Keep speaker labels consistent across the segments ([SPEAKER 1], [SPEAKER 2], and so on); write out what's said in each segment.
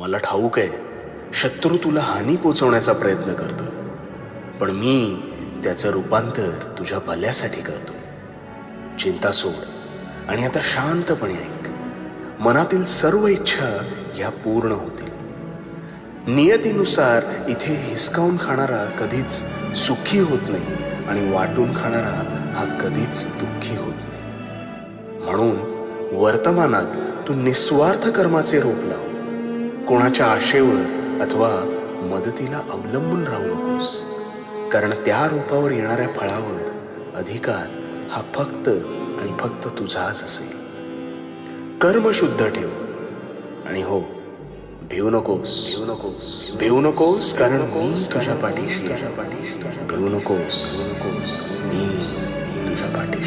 [SPEAKER 1] मला ठाऊक आहे शत्रू तुला हानी पोचवण्याचा प्रयत्न करतोय पण मी त्याचं रूपांतर तुझ्या भल्यासाठी करतोय चिंता सोड आणि आता शांतपणे ऐक. मनातील सर्व इच्छा ह्या पूर्ण होतील. नियतीनुसार इथे हिसकावून खाणारा कधीच सुखी होत नाही आणि वाटून खाणारा हा कधीच दुःखी होत नाही. म्हणून वर्तमानात तू निस्वार्थ कर्माचे रोप लाव. कोणाच्या आशेवर अथवा मदतीला अवलंबून राहू नकोस. कारण त्या रोपावर येणाऱ्या फळावर अधिकार हा फक्त आणि फक्त तुझाच असेल. कर्म शुद्ध ठेव. आणि हो भिवू नकोस. भिवू नकोस. भिवू नकोस कारण मी तुझ्या पाठीशी तुझ्या पाठीशी भिवू नकोस. नकोस. मी तुझ्या पाठीशी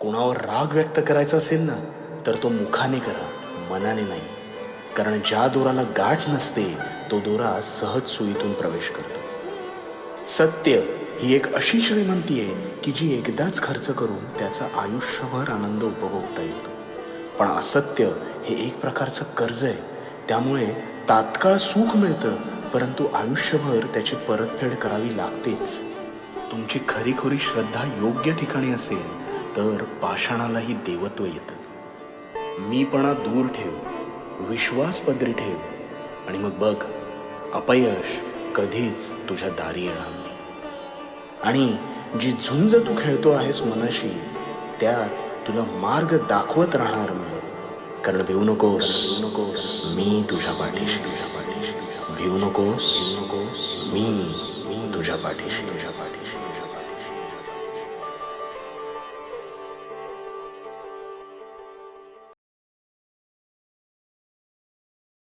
[SPEAKER 1] कोणावर राग व्यक्त करायचा असेल ना तर तो मुखाने करा मनाने नाही. कारण ज्या दोराला गाठ नसते तो दोरा सहज सुईतून प्रवेश करतो. सत्य ही एक अशी श्रीमंती आहे की जी एकदाच खर्च करून त्याचा आयुष्यभर आनंद उपभोगता येतो. पण असत्य हे एक प्रकारचं कर्ज आहे. त्यामुळे तात्काळ सुख मिळतं परंतु आयुष्यभर त्याची परतफेड करावी लागतेच. तुमची खरीखुरी श्रद्धा योग्य ठिकाणी असेल तर पाषाणालाही देवत्व येतं. मीपणा दूर ठेव विश्वास पदरी ठेव आणि मग बघ अपयश कधीच तुझ्या दारी येणार नाही. आणि जी झुंज तू खेळतो आहेस मनाशी त्यात तुला मार्ग दाखवत राहणार मी कारण भिवू नकोस नकोस मी तुझ्या पाठीशी. तुझ्या पाठीशी भिवू नकोस नकोस मी मी तुझ्या पाठीशी तुझ्या पाठीशी.